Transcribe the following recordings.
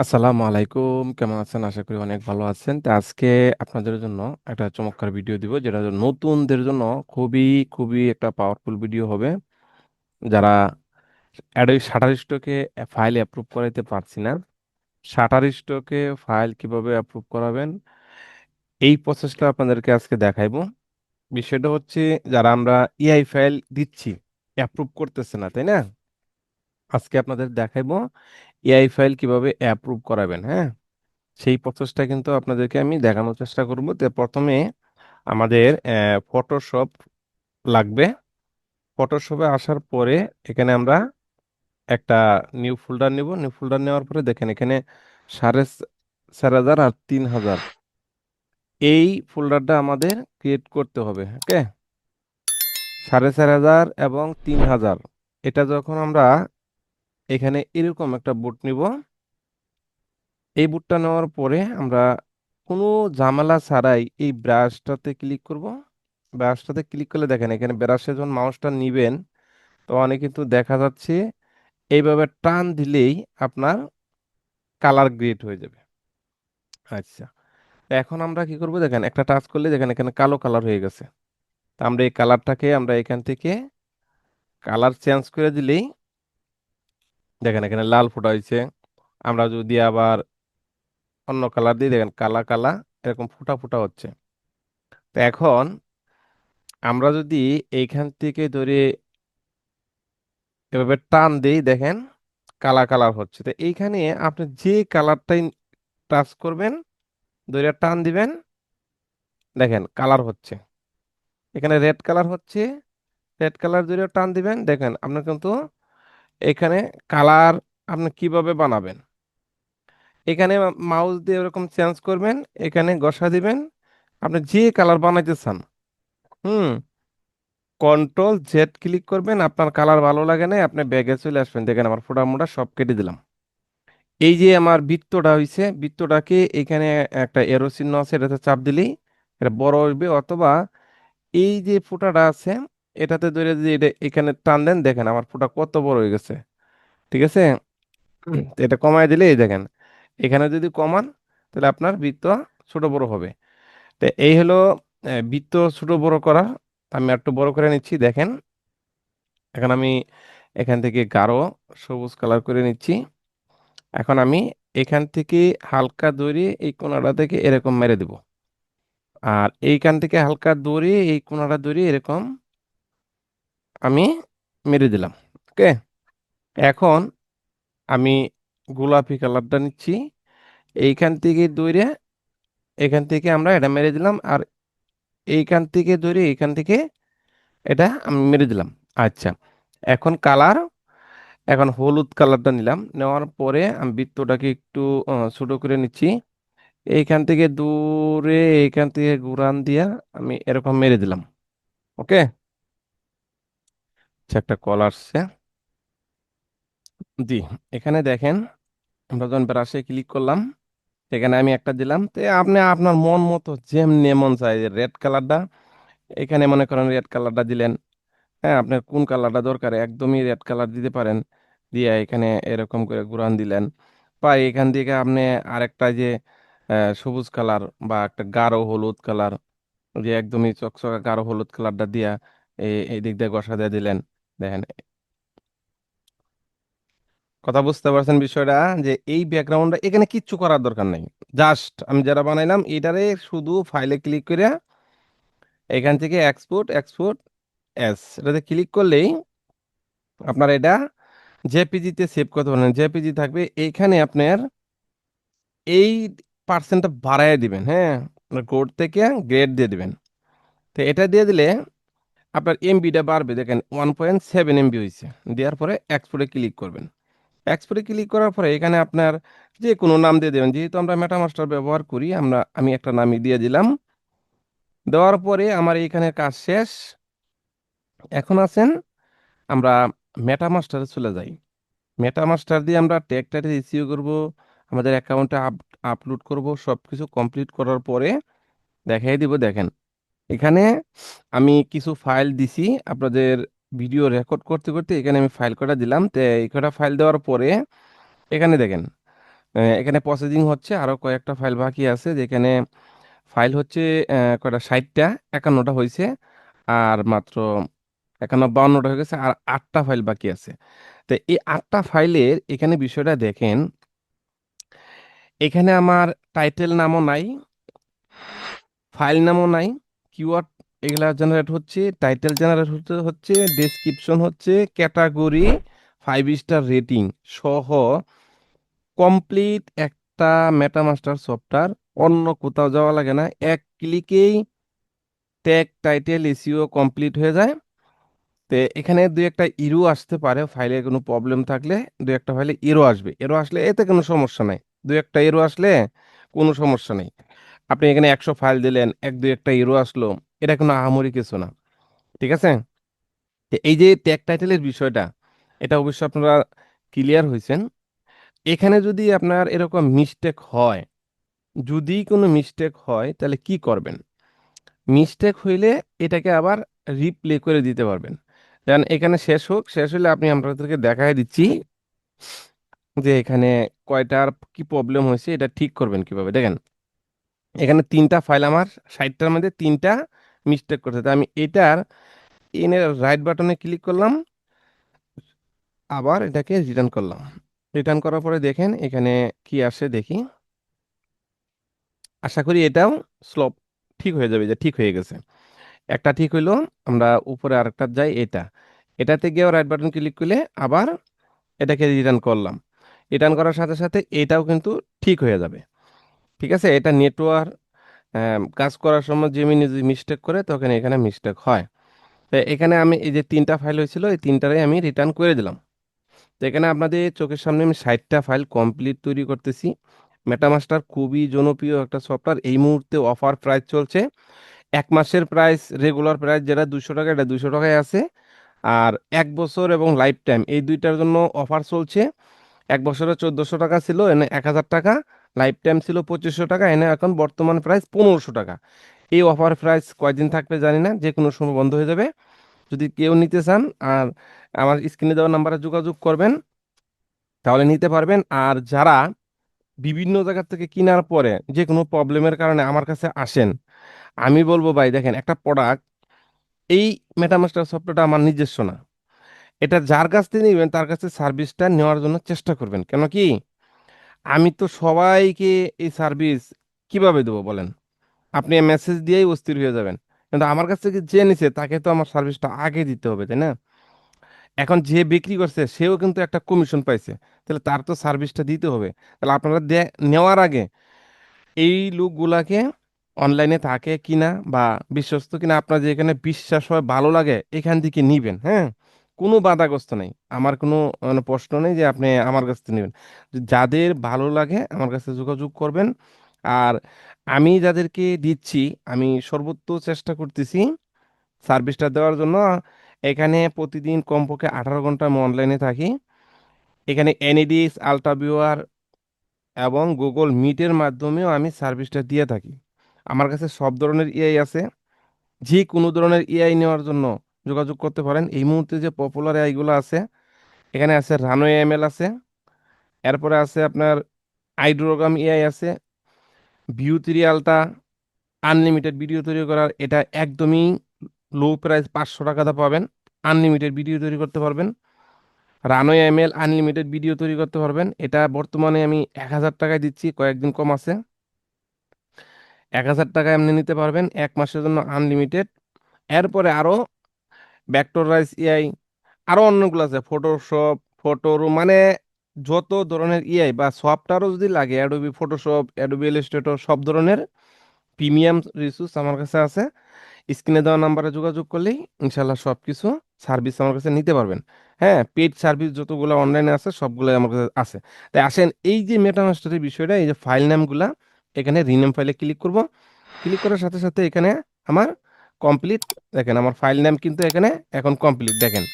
আসসালামু আলাইকুম। কেমন আছেন? আশা করি অনেক ভালো আছেন। তো আজকে আপনাদের জন্য একটা চমৎকার ভিডিও দিব, যেটা নতুনদের জন্য খুবই খুবই একটা পাওয়ারফুল ভিডিও হবে। যারা অ্যাডোবি শাটার স্টকে ফাইল অ্যাপ্রুভ করাইতে পারছি না শাটার স্টকে ফাইল কীভাবে অ্যাপ্রুভ করাবেন, এই প্রসেসটা আপনাদেরকে আজকে দেখাইবো। বিষয়টা হচ্ছে, যারা আমরা ইআই ফাইল দিচ্ছি অ্যাপ্রুভ করতেছে না, তাই না? আজকে আপনাদের দেখাইবো এআই ফাইল কীভাবে অ্যাপ্রুভ করাবেন হ্যাঁ? সেই প্রসেসটা কিন্তু আপনাদেরকে আমি দেখানোর চেষ্টা করব। তো প্রথমে আমাদের ফটোশপ লাগবে। ফটোশপে আসার পরে এখানে আমরা একটা নিউ ফোল্ডার নিব। নিউ ফোল্ডার নেওয়ার পরে দেখেন এখানে সাড়ে চার হাজার আর তিন হাজার। এই ফোল্ডারটা আমাদের ক্রিয়েট করতে হবে ওকে সাড়ে চার হাজার এবং তিন হাজার। এটা যখন আমরা এখানে এরকম একটা বুট নিব। এই বুটটা নেওয়ার পরে আমরা কোনো ঝামেলা ছাড়াই এই ব্রাশটাতে ক্লিক করব। ব্রাশটাতে ক্লিক করলে দেখেন, এখানে ব্রাশে যখন মাউসটা নিবেন তখন কিন্তু দেখা যাচ্ছে এইভাবে টান দিলেই আপনার কালার গ্রেড হয়ে যাবে। আচ্ছা এখন আমরা কি করব দেখেন, একটা টাচ করলে দেখেন এখানে কালো কালার হয়ে গেছে। তো আমরা এই কালারটাকে আমরা এখান থেকে কালার চেঞ্জ করে দিলেই দেখেন, এখানে লাল ফোটা হয়েছে আমরা যদি আবার অন্য কালার দিই, দেখেন কালা কালা, এরকম ফোটা ফোটা হচ্ছে। তো এখন আমরা যদি এইখান থেকে ধরে এভাবে টান দেই, দেখেন কালা কালার হচ্ছে। তো এইখানে আপনি যে কালারটাই টাচ করবেন, ধরে টান দিবেন, দেখেন কালার হচ্ছে। এখানে রেড কালার হচ্ছে, রেড কালার ধরে টান দিবেন, দেখেন আপনার কিন্তু এখানে কালার আপনি কীভাবে বানাবেন? এখানে মাউস দিয়ে এরকম চেঞ্জ করবেন, এখানে ঘষা দিবেন। আপনি যে কালার বানাইতে চান, হুম কন্ট্রোল জেড ক্লিক করবেন, আপনার কালার ভালো লাগে না আপনি ব্যাগে চলে আসবেন। দেখেন আমার ফোটা মোটা সব কেটে দিলাম। এই যে আমার বৃত্তটা হয়েছে বৃত্তটাকে এখানে একটা এরো চিহ্ন আছে, এটাতে চাপ দিলেই এটা বড় হইবে, অথবা এই যে ফোঁটাটা আছে এটাতে ধরে যদি এটা এখানে টান দেন দেখেন আমার ফোঁটা কত বড় হয়ে গেছে। ঠিক আছে? এটা কমায় দিলে এই দেখেন এখানে যদি কমান তাহলে আপনার বৃত্ত ছোট বড় হবে। তো এই হলো বৃত্ত ছোট বড় করা। আমি একটু বড় করে নিচ্ছি দেখেন। এখন আমি এখান থেকে গাঢ় সবুজ কালার করে নিচ্ছি। এখন আমি এখান থেকে হালকা দড়ি এই কোনাটা থেকে এরকম মেরে দেব। আর এইখান থেকে হালকা দড়ি এই কোনাটা দড়ি এরকম আমি মেরে দিলাম, ওকে? এখন আমি গোলাপি কালারটা নিচ্ছি, এইখান থেকে দৌড়ে এখান থেকে আমরা এটা মেরে দিলাম, আর এইখান থেকে ধরে এইখান থেকে এটা আমি মেরে দিলাম। আচ্ছা এখন কালার, এখন হলুদ কালারটা নিলাম, নেওয়ার পরে আমি বৃত্তটাকে একটু ছোট করে নিচ্ছি, এইখান থেকে দূরে এইখান থেকে ঘুরান দিয়া আমি এরকম মেরে দিলাম, ওকে? আচ্ছা একটা কল আসছে। জি, এখানে দেখেন আমরা যখন ব্রাশে ক্লিক করলাম, এখানে আমি একটা দিলাম, তো আপনি আপনার মন মতো যেমনি মন চাই রেড কালারটা এখানে মনে করেন রেড কালারটা দিলেন। হ্যাঁ আপনার কোন কালারটা দরকার, একদমই রেড কালার দিতে পারেন। দিয়ে এখানে এরকম করে ঘুরান দিলেন। বা এখান থেকে আপনি আরেকটা যে সবুজ কালার বা একটা গাঢ় হলুদ কালার যে একদমই চকচকা গাঢ় হলুদ কালারটা দিয়া এই দিক দিয়ে গসা দিয়ে দিলেন। দেখেন। কথা বুঝতে পারছেন বিষয়টা যে এই ব্যাকগ্রাউন্ডটা এখানে কিচ্ছু করার দরকার নাই। জাস্ট আমি যারা বানাইলাম এটারে শুধু ফাইলে ক্লিক করে এখান থেকে এক্সপোর্ট এক্সপোর্ট এস এটাতে ক্লিক করলেই আপনার এটা জেপিজিতে সেভ করতে পারেন জেপিজি থাকবে এইখানে আপনার এই পার্সেন্টটা বাড়ায় দিবেন হ্যাঁ? কোড থেকে গ্রেড দিয়ে দিবেন। তো এটা দিয়ে দিলে আপনার এমবিটা বাড়বে, দেখেন ওয়ান পয়েন্ট সেভেন এমবি হয়েছে দেওয়ার পরে এক্সপোর্টে ক্লিক করবেন। এক্সপোর্টে ক্লিক করার পরে এখানে আপনার যে কোনো নাম দিয়ে দেবেন। যেহেতু আমরা মেটামাস্টার ব্যবহার করি, আমরা, আমি একটা নামই দিয়ে দিলাম। দেওয়ার পরে আমার এইখানে কাজ শেষ। এখন আছেন, আমরা মেটামাস্টারে চলে যাই। মেটামাস্টার দিয়ে আমরা ট্যাগটাতে রিসিভ করব, আমাদের অ্যাকাউন্টে আপ আপলোড করব সব কিছু কমপ্লিট করার পরে দেখাই দিব, দেখেন। এখানে আমি কিছু ফাইল দিছি আপনাদের ভিডিও রেকর্ড করতে করতে এখানে আমি ফাইল কটা দিলাম। তো এই কটা ফাইল দেওয়ার পরে এখানে দেখেন এখানে প্রসেসিং হচ্ছে আরও কয়েকটা ফাইল বাকি আছে, যেখানে ফাইল হচ্ছে কয়টা? ষাটটা, একান্নটা হয়েছে, আর মাত্র একান্ন, বাউন্নটা হয়ে গেছে, আর আটটা ফাইল বাকি আছে। তো এই আটটা ফাইলের এখানে বিষয়টা দেখেন, এখানে আমার টাইটেল নামও নাই ফাইল নামও নাই কিওয়ার্ড এগুলা জেনারেট হচ্ছে টাইটেল জেনারেট হতে হচ্ছে ডেসক্রিপশন হচ্ছে ক্যাটাগরি ফাইভ স্টার রেটিং সহ কমপ্লিট একটা মেটামাস্টার সফটওয়্যার অন্য কোথাও যাওয়া লাগে না। এক ক্লিকেই ট্যাগ টাইটেল এসিও কমপ্লিট হয়ে যায়। তো এখানে দুই একটা ইরো আসতে পারে ফাইলে কোনো প্রবলেম থাকলে দুই একটা ফাইলে ইরো আসবে। এরো আসলে এতে কোনো সমস্যা নাই। দুই একটা ইরো আসলে কোনো সমস্যা নেই। আপনি এখানে একশো ফাইল দিলেন, এক, দুই, একটা ইরো আসলো, এটা কোনো আহামরি কিছু না, ঠিক আছে? এই যে ট্যাগ টাইটেলের বিষয়টা, এটা অবশ্যই আপনারা ক্লিয়ার হয়েছেন এখানে যদি আপনার এরকম মিস্টেক হয়, যদি কোনো মিস্টেক হয়, তাহলে কি করবেন? মিস্টেক হইলে এটাকে আবার রিপ্লে করে দিতে পারবেন। যেমন এখানে শেষ হোক, শেষ হলে আপনি আপনাদেরকে দেখাই দিচ্ছি যে এখানে কয়টার কি প্রবলেম হয়েছে, এটা ঠিক করবেন কীভাবে। দেখেন এখানে তিনটা ফাইল আমার, ষাটটার মধ্যে তিনটা মিস্টেক করছে। তো আমি এটার এনে রাইট বাটনে ক্লিক করলাম, আবার এটাকে রিটার্ন করলাম। রিটার্ন করার পরে দেখেন এখানে কি আসে দেখি। আশা করি এটাও স্লপ ঠিক হয়ে যাবে যে ঠিক হয়ে গেছে। একটা ঠিক হইল, আমরা উপরে আরেকটা যাই, এটা। এটাতে গিয়েও রাইট বাটন ক্লিক করলে আবার এটাকে রিটার্ন করলাম। রিটার্ন করার সাথে সাথে এটাও কিন্তু ঠিক হয়ে যাবে। ঠিক আছে? এটা নেটওয়ার্ক কাজ করার সময় জেমিনি যদি মিস্টেক করে, তখন এখানে মিস্টেক হয়। তো এখানে আমি এই যে তিনটা ফাইল হয়েছিল, এই তিনটারে আমি রিটার্ন করে দিলাম। তো এখানে আপনাদের চোখের সামনে আমি ষাটটা ফাইল কমপ্লিট তৈরি করতেছি। মেটামাস্টার খুবই জনপ্রিয় একটা সফটওয়্যার এই মুহূর্তে অফার প্রাইস চলছে। এক মাসের প্রাইস রেগুলার প্রাইস যেটা দুশো টাকা, এটা দুশো টাকায় আছে। আর এক বছর এবং লাইফ টাইম এই দুইটার জন্য অফার চলছে। এক বছরে চোদ্দোশো টাকা ছিল, এনে এক হাজার টাকা। লাইফ টাইম ছিল পঁচিশশো টাকা, এনে এখন বর্তমান প্রাইস পনেরোশো টাকা। এই অফার প্রাইস কয়দিন থাকবে জানি না, যে কোনো সময় বন্ধ হয়ে যাবে। যদি কেউ নিতে চান আর আমার স্ক্রিনে দেওয়া নাম্বারে যোগাযোগ করবেন, তাহলে নিতে পারবেন। আর যারা বিভিন্ন জায়গা থেকে কেনার পরে যে কোনো প্রবলেমের কারণে আমার কাছে আসেন, আমি বলব ভাই দেখেন একটা প্রোডাক্ট এই মেটামাস্টার সফটওয়্যারটা আমার নিজস্ব না। এটা যার কাছ থেকে নেবেন, তার কাছে সার্ভিসটা নেওয়ার জন্য চেষ্টা করবেন। কেন কি? আমি তো সবাইকে এই সার্ভিস কীভাবে দেবো বলেন? আপনি মেসেজ দিয়েই অস্থির হয়ে যাবেন। কিন্তু আমার কাছ থেকে যে নিছে, তাকে তো আমার সার্ভিসটা আগে দিতে হবে, তাই না? এখন যে বিক্রি করছে, সেও কিন্তু একটা কমিশন পাইছে। তাহলে তার তো সার্ভিসটা দিতে হবে। তাহলে আপনারা নেওয়ার আগে এই লোকগুলাকে অনলাইনে থাকে কিনা বা বিশ্বস্ত কিনা, আপনার যেখানে বিশ্বাস হয়, ভালো লাগে, এখান থেকে নিবেন হ্যাঁ? কোনো বাধাগ্রস্ত নেই। আমার কোনো মানে প্রশ্ন নেই যে আপনি আমার কাছ থেকে নেবেন। যাদের ভালো লাগে আমার কাছে যোগাযোগ করবেন। আর আমি যাদেরকে দিচ্ছি, আমি সর্বোচ্চ চেষ্টা করতেছি সার্ভিসটা দেওয়ার জন্য। এখানে প্রতিদিন কমপক্ষে আঠারো ঘণ্টা আমি অনলাইনে থাকি। এখানে এনইডিএস আলট্রাভিউয়ার এবং গুগল মিটের মাধ্যমেও আমি সার্ভিসটা দিয়ে থাকি। আমার কাছে সব ধরনের এআই আছে। যে কোনো ধরনের এআই নেওয়ার জন্য যোগাযোগ করতে পারেন। এই মুহূর্তে যে পপুলার এআইগুলো আছে, এখানে আছে রানো এমএল আছে, এরপরে আছে আপনার আইড্রোগ্রাম এআই আছে Veo three ultra unlimited video তৈরি করার, এটা একদমই লো প্রাইস পাঁচশো টাকাতে পাবেন। আনলিমিটেড ভিডিও তৈরি করতে পারবেন। রানো এমএল আনলিমিটেড ভিডিও তৈরি করতে পারবেন। এটা বর্তমানে আমি এক হাজার টাকায় দিচ্ছি, কয়েকদিন কম আছে। এক হাজার টাকায় আপনি নিতে পারবেন, এক মাসের জন্য আনলিমিটেড এরপরে আরও ভেক্টরাইজ এআই আরও অন্যগুলো আছে ফটোশপ ফটোর মানে যত ধরনের এআই বা সফটওয়্যারও যদি লাগে অ্যাডোবি ফটোশপ অ্যাডোবি ইলাস্ট্রেটর সব ধরনের প্রিমিয়াম রিসোর্স আমার কাছে আছে। স্ক্রিনে দেওয়া নাম্বারে যোগাযোগ করলেই ইনশাল্লাহ সব কিছু সার্ভিস আমার কাছে নিতে পারবেন। হ্যাঁ পেড সার্ভিস যতগুলো অনলাইনে আছে সবগুলো আমার কাছে আছে। তাই আসেন, এই যে মেটামাস্টারের বিষয়টা, এই যে ফাইল নামগুলা এখানে রিনেম ফাইলে ক্লিক করব। ক্লিক করার সাথে সাথে এখানে আমার কমপ্লিট দেখেন আমার ফাইল নাম কিন্তু এখানে এখন কমপ্লিট দেখেন।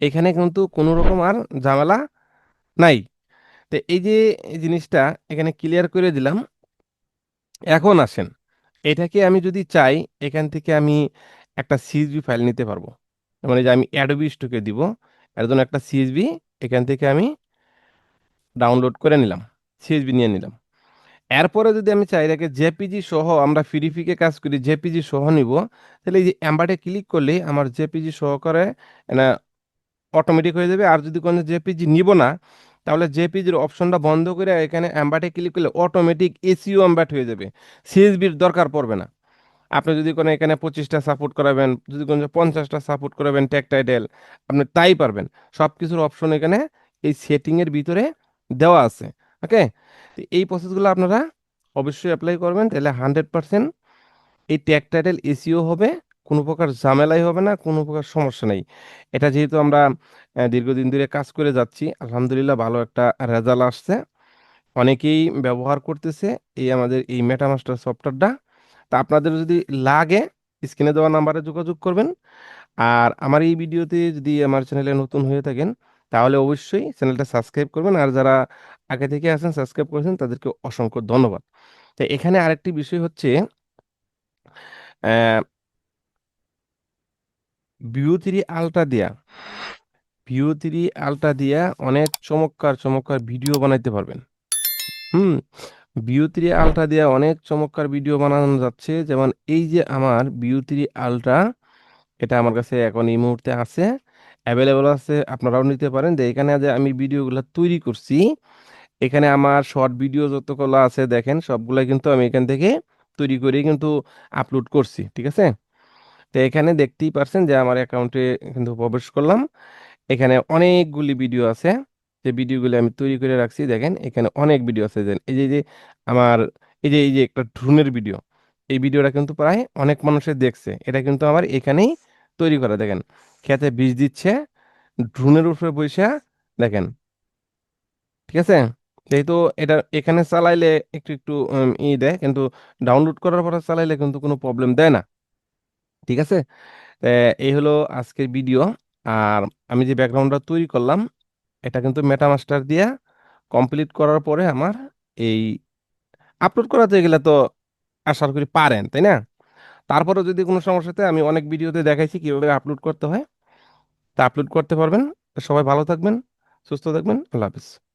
এখানে কিন্তু কোনো রকম আর ঝামেলা নাই। তো এই যে জিনিসটা এখানে ক্লিয়ার করে দিলাম। এখন আসেন, এটাকে আমি যদি চাই, এখান থেকে আমি একটা সিএসভি ফাইল নিতে পারব। মানে যে আমি অ্যাডোবি স্টোকে দিব, এর জন্য একটা সিএসভি এখান থেকে আমি ডাউনলোড করে নিলাম সিএসবি নিয়ে নিলাম। এরপরে যদি আমি চাই এটাকে জেপিজি সহ আমরা ফিরিফিকে কাজ করি, জেপিজি সহ নিব, তাহলে এই যে অ্যাম্বাটে ক্লিক করলে আমার জেপিজি সহকারে না অটোমেটিক হয়ে যাবে। আর যদি কোনো জেপিজি নিব না, তাহলে জেপিজির অপশনটা বন্ধ করে এখানে অ্যাম্বাটে ক্লিক করলে অটোমেটিক এসিও অ্যাম্বাট হয়ে যাবে। সিএসবির দরকার পড়বে না। আপনি যদি কোনো এখানে পঁচিশটা সাপোর্ট করাবেন, যদি কোনো পঞ্চাশটা সাপোর্ট করাবেন টেকটাইডেল আপনি তাই পারবেন। সব কিছুর অপশন এখানে এই সেটিংয়ের ভিতরে দেওয়া আছে ওকে এই প্রসেসগুলো আপনারা অবশ্যই অ্যাপ্লাই করবেন, তাহলে হান্ড্রেড পার্সেন্ট এই ট্যাগ টাইটেল এসিও হবে, কোনো প্রকার ঝামেলাই হবে না, কোনো প্রকার সমস্যা নেই। এটা যেহেতু আমরা দীর্ঘদিন ধরে কাজ করে যাচ্ছি, আলহামদুলিল্লাহ ভালো একটা রেজাল্ট আসছে। অনেকেই ব্যবহার করতেছে এই আমাদের এই মেটামাস্টার সফটওয়্যারটা তা আপনাদের যদি লাগে স্ক্রিনে দেওয়া নাম্বারে যোগাযোগ করবেন। আর আমার এই ভিডিওতে যদি আমার চ্যানেলে নতুন হয়ে থাকেন তাহলে অবশ্যই চ্যানেলটা সাবস্ক্রাইব করবেন। আর যারা আগে থেকে আছেন, সাবস্ক্রাইব করেছেন, তাদেরকে অসংখ্য ধন্যবাদ। তো এখানে আরেকটি বিষয় হচ্ছে ভিউ থ্রি আলট্রা দিয়া ভিউ থ্রি আলট্রা দিয়া অনেক চমৎকার চমৎকার ভিডিও বানাইতে পারবেন। হুম ভিউ থ্রি আলট্রা দিয়া অনেক চমৎকার ভিডিও বানানো যাচ্ছে। যেমন এই যে আমার ভিউ থ্রি আলট্রা এটা আমার কাছে এখন এই মুহূর্তে আছে। অ্যাভেলেবল আছে, আপনারাও নিতে পারেন। যে এখানে যে আমি ভিডিওগুলো তৈরি করছি, এখানে আমার শর্ট ভিডিও যতগুলো আছে দেখেন সবগুলো কিন্তু আমি এখান থেকে তৈরি করে কিন্তু আপলোড করছি, ঠিক আছে? তো এখানে দেখতেই পারছেন যে আমার অ্যাকাউন্টে কিন্তু প্রবেশ করলাম। এখানে অনেকগুলি ভিডিও আছে, যে ভিডিওগুলি আমি তৈরি করে রাখছি। দেখেন, এখানে অনেক ভিডিও আছে। এই যে যে আমার, এই যে এই যে একটা ড্রোনের ভিডিও এই ভিডিওটা কিন্তু প্রায় অনেক মানুষের দেখছে। এটা কিন্তু আমার এখানেই তৈরি করা, দেখেন। খেতে বীজ দিচ্ছে ড্রোনের উপরে বসে, দেখেন। ঠিক আছে? যেহেতু এটা এখানে চালাইলে একটু একটু ই দেয়, কিন্তু ডাউনলোড করার পরে চালাইলে কিন্তু কোনো প্রবলেম দেয় না। ঠিক আছে? এই হলো আজকের ভিডিও আর আমি যে ব্যাকগ্রাউন্ডটা তৈরি করলাম, এটা কিন্তু মেটামাস্টার দিয়ে কমপ্লিট করার পরে আমার এই আপলোড করাতে গেলে তো আশা করি পারেন, তাই না? তারপরে যদি কোনো সমস্যাতে আমি অনেক ভিডিওতে দেখাইছি কীভাবে আপলোড করতে হয়। তা আপলোড করতে পারবেন। সবাই ভালো থাকবেন, সুস্থ থাকবেন, আল্লাহ হাফিজ।